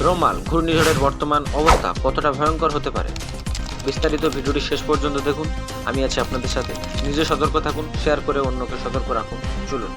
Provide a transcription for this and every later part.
রোমাল, ঘূর্ণিঝড়ের বর্তমান অবস্থা কতটা ভয়ঙ্কর হতে পারে? বিস্তারিত ভিডিওটি শেষ পর্যন্ত দেখুন। আমি আছি আপনাদের সাথে। নিজে সতর্ক থাকুন, শেয়ার করে অন্যকে সতর্ক রাখুন। চলুন।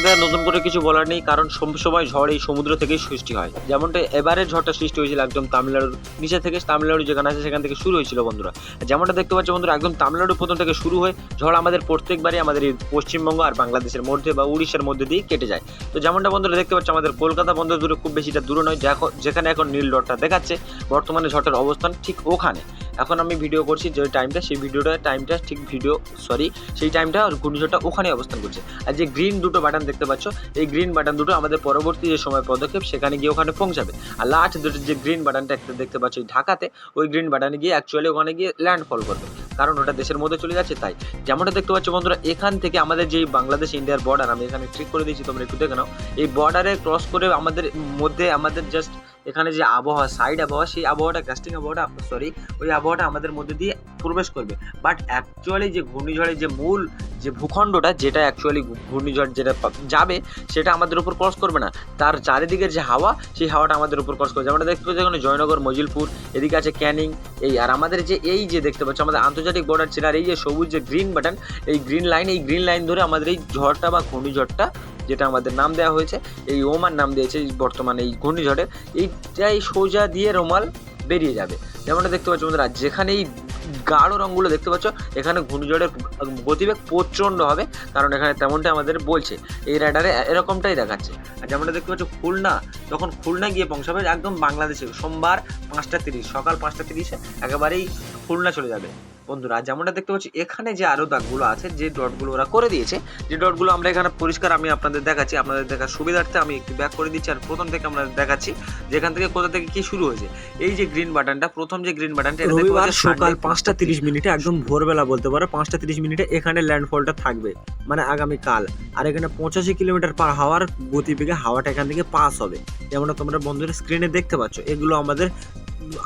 আপনাদের নতুন করে কিছু বলার নেই, কারণ সব সময় ঝড় এই সমুদ্র থেকেই সৃষ্টি হয়। যেমনটা এবারের ঝড়টা সৃষ্টি হয়েছিল একদম তামিলনাড়ুর নিচে থেকে তামিলনাড়ু যেখানে আছে সেখান থেকে শুরু হয়েছিল বন্ধুরা। যেমনটা দেখতে পাচ্ছ বন্ধুরা, একদম তামিলনাড়ু প্রথম থেকে শুরু হয়ে ঝড় আমাদের প্রত্যেকবারই আমাদের এই পশ্চিমবঙ্গ আর বাংলাদেশের মধ্যে বা উড়িষ্যার মধ্যে দিয়ে কেটে যায়। তো যেমনটা বন্ধুরা দেখতে পাচ্ছ, আমাদের কলকাতা বন্দর দূরে খুব বেশিটা দূরে নয় যেখানে এখন নীল ডটটা দেখাচ্ছে, বর্তমানে ঝড়টার অবস্থান ঠিক ওখানে। এখন আমি ভিডিও করছি যে টাইমটা সেই ভিডিওটা টাইমটা ঠিক ভিডিও সরি সেই টাইমটা ঘূর্ণিঝড়টা ওখানে অবস্থান করছে। আর যে গ্রিন দুটো বাটন দেখতে পাচ্ছ, এই গ্রিন বাটন দুটো আমাদের পরবর্তী যে সময় পদক্ষেপ, সেখানে গিয়ে ওখানে পৌঁছাবে। আর লাস্ট দুটো যে গ্রিন বাটনটা একটা দেখতে পাচ্ছ ঢাকাতে, ওই গ্রিন বাটনে গিয়ে অ্যাকচুয়ালি ওখানে গিয়ে ল্যান্ডফল করবে। কারণ ওটা দেশের মধ্যে চলে যাচ্ছে, তাই। যেমনটা দেখতে পাচ্ছ বন্ধুরা, এখান থেকে আমাদের যে বাংলাদেশ ইন্ডিয়ার বর্ডার আমি এখানে ট্রিক করে দিয়েছি, তোমরা একটু দেখে নাও। এই বর্ডারে ক্রস করে আমাদের মধ্যে, আমাদের জাস্ট এখানে যে আবহাওয়া সাইড আবহাওয়া, সেই আবহাওয়াটা কাস্টিং আবহাওয়াটা সরি ওই আবহাওয়াটা আমাদের মধ্যে দিয়ে প্রবেশ করবে। বাট অ্যাকচুয়ালি যে ঘূর্ণিঝড়ের যে মূল যে ভূখণ্ডটা, যেটা অ্যাকচুয়ালি ঘূর্ণিঝড় যেটা যাবে, সেটা আমাদের উপর ক্রস করবে না। তার চারিদিকের যে হাওয়া, সেই হাওয়াটা আমাদের উপর ক্রস করবে। আমরা দেখতে পাচ্ছি এখানে জয়নগর, মজিলপুর, এদিকে আছে ক্যানিং, এই আর আমাদের যে এই যে দেখতে পাচ্ছি আমাদের আন্তর্জাতিক বর্ডার আর এই যে সবুজ যে গ্রিন বাটন এই গ্রিন লাইন এই গ্রিন লাইন ধরে আমাদের এই ঝড়টা বা ঘূর্ণিঝড়টা যেটা আমাদের নাম দেওয়া হয়েছে, এই ওমান নাম দিয়েছে বর্তমানে এই ঘূর্ণিঝড়ের এইটাই সোজা দিয়ে রোমাল বেরিয়ে যাবে। যেমনটা দেখতে পাচ্ছ বন্ধুরা যেখানে এই গাঢ় রঙগুলো দেখতে পাচ্ছ, এখানে ঘূর্ণিঝড়ের গতিবেগ প্রচণ্ড হবে, কারণ এখানে তেমনটাই আমাদের বলছে। এই রাডারে এরকমটাই দেখাচ্ছে। আর যেমনটা দেখতে পাচ্ছ খুলনা, যখন খুলনা গিয়ে পৌঁছাবে, একদম বাংলাদেশে, সোমবার পাঁচটা তিরিশ, সকাল পাঁচটা তিরিশে একেবারেই খুলনা চলে যাবে। বন্ধুরা যেমনটা দেখতে পাচ্ছি এখানে যে আরও দাগগুলো আছে যে ডটগুলো ওরা করে দিয়েছে যে ডটগুলো আমরা এখানে পরিষ্কার আমি আপনাদের দেখাচ্ছি আপনাদের দেখার সুবিধার্থে আমি একটু ব্যাক করে দিচ্ছি আর প্রথম থেকে আমরা দেখাচ্ছি যেখান থেকে কোথা থেকে কি শুরু হয়েছে। এই যে গ্রিন বাটনটা প্রথম যে গ্রিন বাটনটা এটা দেখতে রবিবার সকাল পাঁচটা তিরিশ মিনিটে একদম ভোরবেলা বলতে পারো পাঁচটা তিরিশ মিনিটে এখানে ল্যান্ডফলটা থাকবে মানে আগামীকাল। আর এখানে পঁচাশি কিলোমিটার পার হাওয়ার গতিবেগে হাওয়াটা এখান থেকে পাস হবে। যেমনটা তোমরা বন্ধুরা স্ক্রিনে দেখতে পাচ্ছ এগুলো আমাদের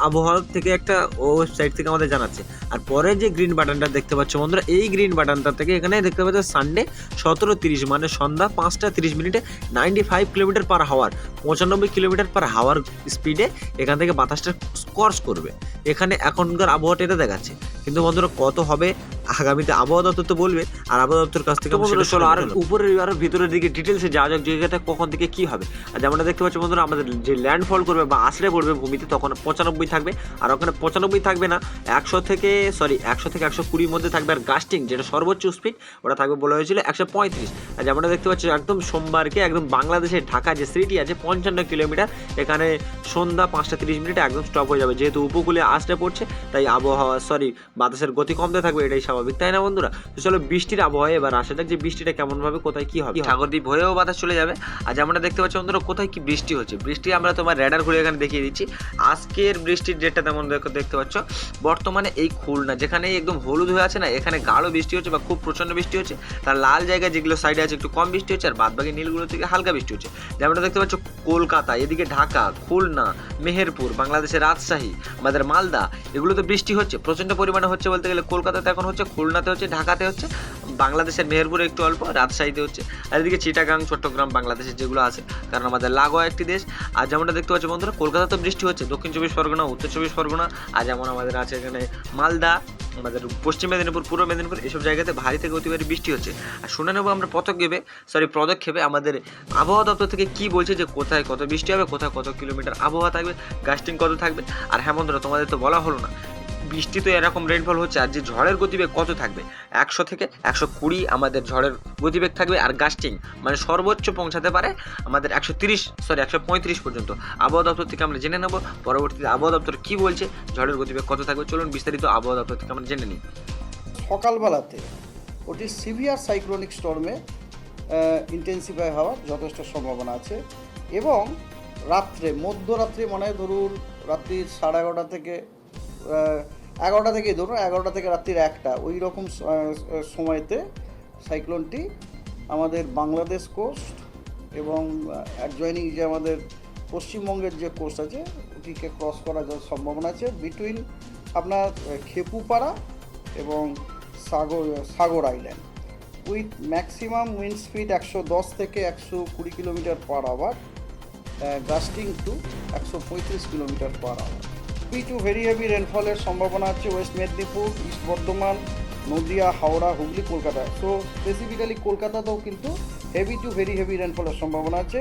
আবহাওয়া থেকে একটা ওয়েবসাইট থেকে আমাদের জানাচ্ছে। আর পরে যে গ্রিন বাটনটা দেখতে পাচ্ছ বন্ধুরা, এই গ্রিন বাটনটা থেকে এখানে দেখতে পাচ্ছ সানডে সতেরো তিরিশ মানে সন্ধ্যা পাঁচটা তিরিশ মিনিটে নাইনটি ফাইভ কিলোমিটার পার হাওয়ার পঁচানব্বই কিলোমিটার পার হাওয়ার স্পিডে এখান থেকে বাতাসটা স্কর্স করবে। এখানে এখনকার আবহাওয়াটা এটা দেখাচ্ছে। কিন্তু বন্ধুরা, কত হবে? আগামীতে আবহাওয়া দপ্তর তো বলবে আর আবহাওয়া দপ্তর কাছ থেকে চলো আর উপরের আর ভিতরের দিকে ডিটেলসে যাওয়া যাক জায়গাটা কখন থেকে কি হবে আর যেমনটা দেখতে পাচ্ছি বন্ধুরা আমাদের যে ল্যান্ডফল করবে বা আছড়ে পড়বে ভূমিতে তখন পঁচানব্বই থাকবে আর ওখানে পঁচানব্বই থাকবে না একশো থেকে সরি একশো থেকে একশো কুড়ির মধ্যে থাকবে আর গাস্টিং যেটা সর্বোচ্চ স্পিড ওটা থাকবে বলা হয়েছিল একশো পঁয়ত্রিশ। আর যেমনটা দেখতে পাচ্ছ একদম সোমবারকে একদম বাংলাদেশের ঢাকা যে সিটি আছে পঞ্চান্ন কিলোমিটার এখানে সন্ধ্যা পাঁচটা তিরিশ মিনিটে একদম স্টপ হয়ে যাবে যেহেতু উপকূলে আসতে পড়ছে তাই আবহাওয়া সরি বাতাসের গতি কমতে থাকবে এটাই স্বাভাবিক, তাই না বন্ধুরা? তো চলো বৃষ্টির আবহাওয়া এবার আসা যাক যে বৃষ্টিটা কেমন ভাবে কোথায় কি হবে। সাগরদ্বীপ হয়েও বাতাস চলে যাবে। আর যেমনটা দেখতে পাচ্ছ বন্ধুরা, কোথায় কি বৃষ্টি হচ্ছে? বৃষ্টি আমরা তোমার রেডার ঘুরে এখানে দেখিয়ে দিচ্ছি। আজকের বৃষ্টির ডেটটা তেমন দেখতে পাচ্ছ। বর্তমানে এই খুলনা, যেখানে একদম হলুদ হয়ে আছে না, এখানে গাঢ় বৃষ্টি হচ্ছে বা খুব প্রচণ্ড বৃষ্টি হচ্ছে। তার লাল জায়গায় যেগুলো সাইডে আছে একটু কম বৃষ্টি হচ্ছে, আর বাদবাকি নীলগুলো থেকে হালকা বৃষ্টি হচ্ছে। যেমনটা দেখতে পাচ্ছ, কলকাতা, এদিকে ঢাকা, খুলনা, মেহেরপুর, বাংলাদেশের রাজশাহী, আমাদের মালদা এগুলো তো বৃষ্টি হচ্ছে। প্রচণ্ড পরিমাণে হচ্ছে বলতে গেলে কলকাতাতে এখন হচ্ছে খুলনাতে হচ্ছে, ঢাকাতে হচ্ছে, বাংলাদেশের মেহেরপুরে একটু অল্প, রাজশাহীতে হচ্ছে, আর এদিকে চিটাগাং, চট্টগ্রাম, বাংলাদেশের যেগুলো আছে, কারণ আমাদের লাগোয়া একটি দেশ, আর যেমনটা দেখতে পাচ্ছি বন্ধুরা কলকাতাতে বৃষ্টি হচ্ছে, দক্ষিণ চব্বিশ পরগনা, উত্তর চব্বিশ পরগনা, আর যেমন আমাদের আছে এখানে মালদা, আমাদের পশ্চিম মেদিনীপুর, পূর্ব মেদিনীপুর, এসব জায়গাতে ভারী থেকে অতি বৃষ্টি হচ্ছে। আর শুনে নেব আমরা পদক্ষেপে সরি পদক্ষেপে আমাদের আবহাওয়া দপ্তর থেকে কি বলছে যে কোথায় কত বৃষ্টি হবে, কোথায় কত কিলোমিটার আবহাওয়া থাকবে গাস্টিং কত থাকবে, আর হ্যাঁ বন্ধুরা, তোমাদের তো বলা হলো না। বৃষ্টি তো এরকম রেনফল হচ্ছে আর যে ঝড়ের গতিবেগ কত থাকবে? একশো থেকে একশো কুড়ি আমাদের ঝড়ের গতিবেগ থাকবে আর গাস্টিং মানে সর্বোচ্চ পৌঁছাতে পারে আমাদের একশো তিরিশ সরি একশো পঁয়ত্রিশ পর্যন্ত। আবহাওয়া দপ্তর থেকে আমরা জেনে নেব, পরবর্তীতে আবহাওয়া দপ্তর কী বলছে, ঝড়ের গতিবেগ কত থাকবে? চলুন বিস্তারিত আবহাওয়া দপ্তর থেকে আমরা জেনে নিই। সকালবেলাতে ওটি সিভিয়ার সাইক্লোনিক স্টর্মে ইন্টেন্সিফাই হওয়ার যথেষ্ট সম্ভাবনা আছে এবং রাত্রে, মধ্যরাত্রে মানে ধরুন, রাত্রি সাড়ে এগারোটা থেকে এগারোটা থেকে ধরুন এগারোটা থেকে রাত্রির একটা। ওই রকম সময়তে সাইক্লোনটি আমাদের বাংলাদেশ কোস্ট এবং অ্যাডজয়নিং যে আমাদের পশ্চিমবঙ্গের যে কোস্ট আছে, ওটিকে ক্রস করার যা সম্ভাবনা আছে বিটুইন আপনার খেপুপাড়া এবং Sagar Sagar island with maximum wind speed একশো দশ থেকে একশো কুড়ি kilometre per hour gusting to একশো পঁয়ত্রিশ kilometre per hour to very heavy রেনফলের সম্ভাবনা আছে ওয়েস্ট মেদিনীপুর ইস্ট বর্ধমান নদিয়া হাওড়া হুগলি কলকাতা তো স্পেসিফিক্যালি কলকাতাতেও কিন্তু হেভি টু ভেরি হেভি রেনফলের সম্ভাবনা আছে।